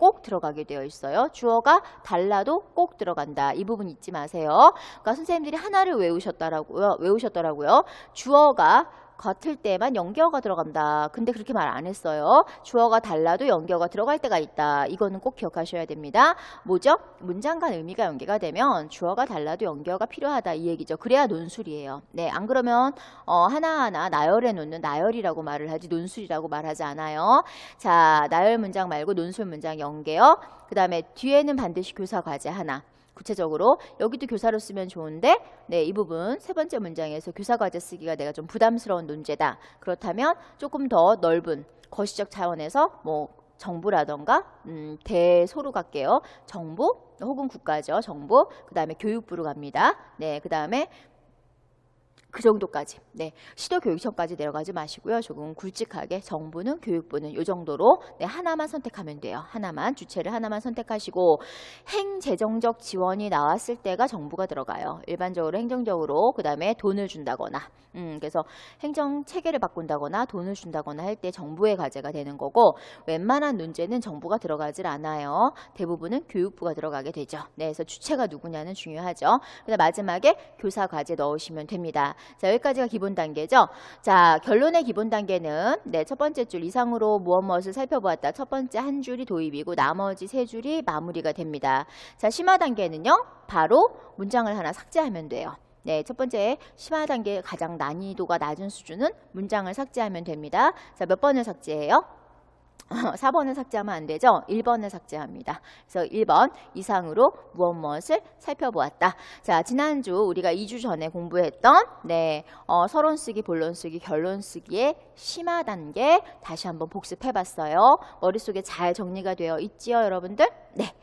꼭 들어가게 되어 있어요. 주어가 달라도 꼭 들어간다. 이 부분 잊지 마세요. 그러니까 선생님들이 하나를 외우셨더라고요. 외우셨더라고요. 주어가 같을 때만 연결어가 들어간다. 근데 그렇게 말 안 했어요. 주어가 달라도 연결어가 들어갈 때가 있다. 이거는 꼭 기억하셔야 됩니다. 뭐죠? 문장 간 의미가 연계가 되면 주어가 달라도 연결어가 필요하다. 이 얘기죠. 그래야 논술이에요. 네, 안 그러면 어, 하나하나 나열해 놓는 나열이라고 말을 하지 논술이라고 말하지 않아요. 자, 나열 문장 말고 논술 문장 연계어. 그 다음에 뒤에는 반드시 교사 과제 하나. 구체적으로 여기도 교사로 쓰면 좋은데 네, 이 부분 세 번째 문장에서 교사 과제 쓰기가 내가 좀 부담스러운 논제다. 그렇다면 조금 더 넓은 거시적 차원에서 뭐 정부라던가 음, 대소로 갈게요. 정부 혹은 국가죠. 정부. 그다음에 교육부로 갑니다. 네, 그다음에 그 정도까지. 네. 시도교육청까지 내려가지 마시고요. 조금 굵직하게 정부는 교육부는 요 정도로 네, 하나만 선택하면 돼요. 하나만 주체를 하나만 선택하시고 행재정적 지원이 나왔을 때가 정부가 들어가요. 일반적으로 행정적으로 그 다음에 돈을 준다거나 음, 그래서 행정 체계를 바꾼다거나 돈을 준다거나 할 때 정부의 과제가 되는 거고 웬만한 문제는 정부가 들어가질 않아요. 대부분은 교육부가 들어가게 되죠. 네, 그래서 주체가 누구냐는 중요하죠. 그다음 마지막에 교사 과제 넣으시면 됩니다. 자, 여기까지가 기본 단계죠. 자, 결론의 기본 단계는 네, 첫 번째 줄 이상으로 무엇 무엇을 살펴보았다. 첫 번째 한 줄이 도입이고 나머지 세 줄이 마무리가 됩니다. 자, 심화 단계는요. 바로 문장을 하나 삭제하면 돼요. 네, 첫 번째 심화 단계 가장 난이도가 낮은 수준은 문장을 삭제하면 됩니다. 자, 몇 번을 삭제해요? 4번을 삭제하면 안 되죠? 1번을 삭제합니다. 그래서 1번 이상으로 무엇 무엇을 살펴보았다. 자, 지난주 우리가 2주 전에 공부했던 네, 어, 서론 쓰기, 본론 쓰기, 결론 쓰기의 심화 단계 다시 한번 복습해 봤어요. 머릿속에 잘 정리가 되어 있지요, 여러분들? 네.